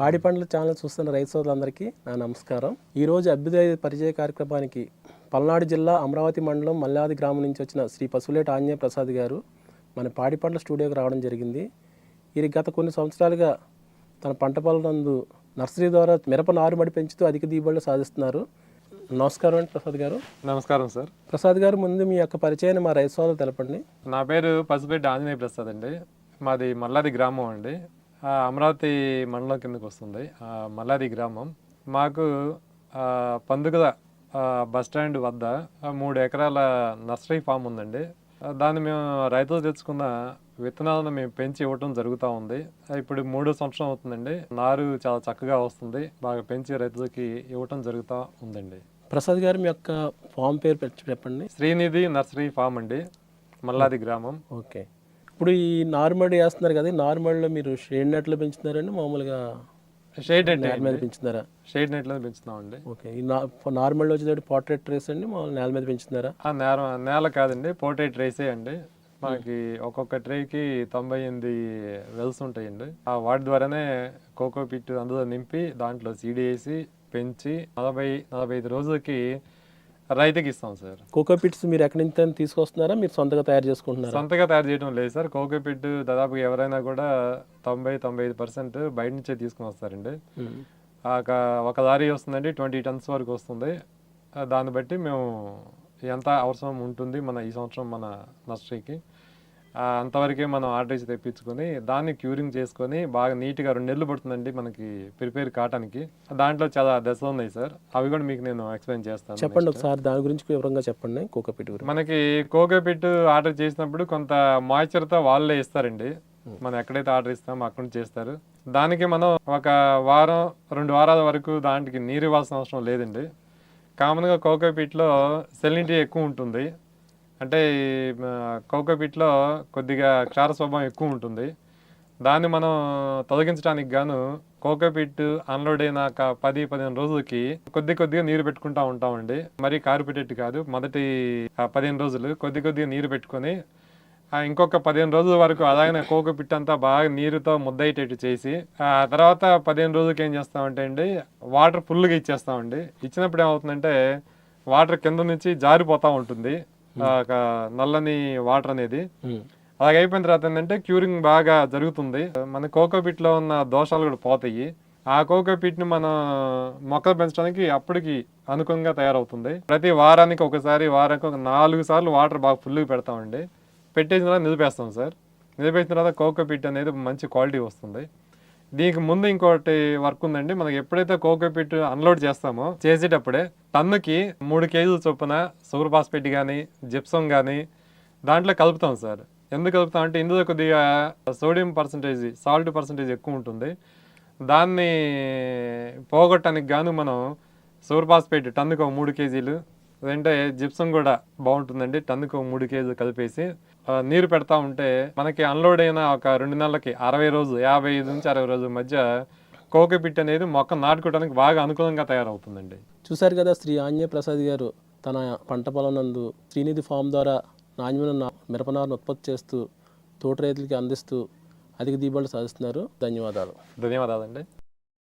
పాడి పండ్ల ఛానల్ చూస్తున్న రైతు సోదరులందరికీ నా నమస్కారం. ఈరోజు అభ్యుదయ పరిచయ కార్యక్రమానికి పల్నాడు జిల్లా అమరావతి మండలం మల్లాది గ్రామం నుంచి వచ్చిన శ్రీ పశువులేటి ఆంజనేయ ప్రసాద్ గారు మన పాడి పండ్ల స్టూడియోకి రావడం జరిగింది. వీరి గత కొన్ని సంవత్సరాలుగా తన పంట పొలం నందు నర్సరీ ద్వారా మిరప నారుమడి పెంచుతూ అధిక దిగుబడులు సాధిస్తున్నారు. నమస్కారం అండి ప్రసాద్ గారు. నమస్కారం సార్. ప్రసాద్ గారు ముందు మీ యొక్క పరిచయాన్ని మా రైతు సోదరు తెలపండి. నా పేరు పసుపెట్టి ఆంజనేయ ప్రసాద్ అండి. మాది మల్లాది గ్రామం అండి. అమరావతి మండలం కిందకు వస్తుంది మల్లాది గ్రామం. మాకు ఆ, బస్ స్టాండ్ వద్ద మూడు ఎకరాల నర్సరీ ఫామ్ ఉందండి. దాన్ని మేము రైతులు తెచ్చుకున్న విత్తనాలను మేము పెంచి ఇవ్వటం జరుగుతూ ఉంది. ఇప్పుడు మూడో సంవత్సరం అవుతుందండి. నారు చాలా చక్కగా వస్తుంది. బాగా పెంచి రైతులకి ఇవ్వటం జరుగుతూ ఉందండి. ప్రసాద్ గారు మీ యొక్క ఫామ్ పేరు చెప్పండి. శ్రీనిధి నర్సరీ ఫామ్ అండి మల్లాది గ్రామం. ఓకే. ఇప్పుడు ఈ నార్మల్ వేస్తున్నారు కదా నార్మల్లో మీరు షేడ్ నెట్లో పెంచుతున్నారండి మామూలుగా షేడ్ నెట్ మీద పెంచుతున్నారా? షేడ్ నెట్లో పెంచుతున్నామండి. ఓకే ఈ నా నార్మల్ వచ్చేటప్పుడు పోర్ట్రేట్ ట్రేస్ అండి మామూలు నేల మీద పెంచుతున్నారా? ఆ నేల నేల కాదండి పోర్ట్రేట్ ట్రేసే అండి. మనకి ఒక్కొక్క ట్రేకి తొంభై ఎనిమిది వెల్స్ ఉంటాయండి. ఆ వాటి ద్వారానే కోకో పిట్ అందులో నింపి దాంట్లో సీడీ వేసి పెంచి నలభై నలభై ఐదు రోజులకి రైతుకి ఇస్తాం సార్. కోకో పిట్స్ మీరు ఎక్కడి నుంచి తీసుకొస్తున్నారా? మీరు సొంతగా తయారు చేసుకుంటున్నారా? సొంతగా తయారు చేయడం లేదు సార్. కోకో పిట్ దాదాపు ఎవరైనా కూడా తొంభై తొంభై ఐదు పర్సెంట్ బయట నుంచే తీసుకుని వస్తారండి. ఒక లారీ వస్తుందండి ట్వంటీ టన్స్ వరకు వస్తుంది. దాన్ని బట్టి మేము ఎంత అవసరం ఉంటుంది మన ఈ సంవత్సరం మన నర్సరీకి. అంతవరకే మనం ఆర్డర్ ఇచ్చి తెప్పించుకొని దాన్ని క్యూరింగ్ చేసుకొని బాగా నీట్గా రెండు నెలలు పడుతుందండి మనకి ప్రిపేర్ కావటానికి. దాంట్లో చాలా దశలు ఉన్నాయి సార్. అవి కూడా మీకు నేను ఎక్స్ప్లెయిన్ చేస్తాను చెప్పండి ఒకసారి దాని గురించి వివరంగా చెప్పండి కోకో పిట్ గురించి. మనకి కోకో పిట్ ఆర్డర్ చేసినప్పుడు కొంత మాయిశ్చర్తో వాళ్ళే ఇస్తారండి. మనం ఎక్కడైతే ఆర్డర్ ఇస్తామో అక్కడ నుంచి చేస్తారు. దానికి మనం ఒక వారం రెండు వారాల వరకు దానికి నీరు ఇవ్వాల్సిన అవసరం లేదండి. కామన్గా కోకో పిట్లో సెలినిటీ ఎక్కువ ఉంటుంది. అంటే కౌకపీట్లో కోకో పిట్లో కొద్దిగా క్షార స్వభావం ఎక్కువ ఉంటుంది. దాన్ని మనం తొలగించడానికి గాను కోకోపీట్ అన్లోడ్ అయినాక పది పదిహేను రోజులకి కొద్ది కొద్దిగా నీరు పెట్టుకుంటా ఉంటామండి. మరి కారుపెట్టేట్టు కాదు. మొదటి ఆ, పదిహేను రోజులు కొద్ది కొద్దిగా నీరు పెట్టుకొని ఇంకొక పదిహేను రోజుల వరకు అలాగనే కోకో పిట్ అంతా బాగా నీరుతో ముద్దయ్యేటట్టు చేసి ఆ తర్వాత పదిహేను రోజులకి ఏం చేస్తామంటే అండి వాటర్ ఫుల్గా ఇచ్చేస్తామండి. ఇచ్చినప్పుడు ఏమవుతుందంటే వాటర్ కింద నుంచి జారిపోతూ ఉంటుంది. నల్లని వాటర్ అనేది. అలాగ అయిపోయిన తర్వాత ఏంటంటే క్యూరింగ్ బాగా జరుగుతుంది. మన కోకోపిట్లో ఉన్న దోషాలు కూడా పోతాయి. ఆ కోకోపిట్ని మనం మొక్కలు పెంచడానికి అప్పటికి అనుకూలంగా తయారవుతుంది. ప్రతి వారానికి ఒకసారి వారానికి ఒక నాలుగు సార్లు వాటర్ బాగా ఫుల్గా పెడతామండి. పెట్టేసిన తర్వాత నిలిపేస్తాం సార్. నిలిపేసిన తర్వాత కోకోపిట్ అనేది మంచి క్వాలిటీ వస్తుంది. దీనికి ముందు ఇంకోటి వర్క్ ఉందండి. మనకి ఎప్పుడైతే కోకోపిట్ అన్లోడ్ చేస్తామో చేసేటప్పుడే టన్నుకి మూడు కేజీల చొప్పున సూపర్ ఫాస్ఫేట్ కానీ జిప్సం కానీ దాంట్లో కలుపుతాం సార్. ఎందుకు కలుపుతాం అంటే ఇందులో కొద్దిగా సోడియం పర్సంటేజ్ సాల్ట్ పర్సంటేజ్ ఎక్కువ ఉంటుంది. దాన్ని పోగొట్టడానికి గాను మనం సూపర్ ఫాస్ఫేట్ టన్నుకు మూడు కేజీలు లేదంటే జిప్సం కూడా బాగుంటుందండి. టన్నుకు మూడు కేజీలు కలిపేసి నీరు పెడతా ఉంటే మనకి అన్లోడ్ అయిన ఒక రెండు నెలలకి అరవై రోజులు యాభై ఐదు నుంచి అరవై రోజుల మధ్య కోకోపిట్ అనేది మొక్క నాటుకోవడానికి బాగా అనుకూలంగా తయారవుతుందండి. చూశారు కదా శ్రీ ఆంజనేయ ప్రసాద్ గారు తన పంట పొలం నందు శ్రీనిధి ఫామ్ ద్వారా నాణ్యమైన మిరపనారును ఉత్పత్తి చేస్తూ తోట రైతులకి అందిస్తూ అధిక దిగుబడులు సాధిస్తున్నారు. ధన్యవాదాలు. ధన్యవాదాలండి.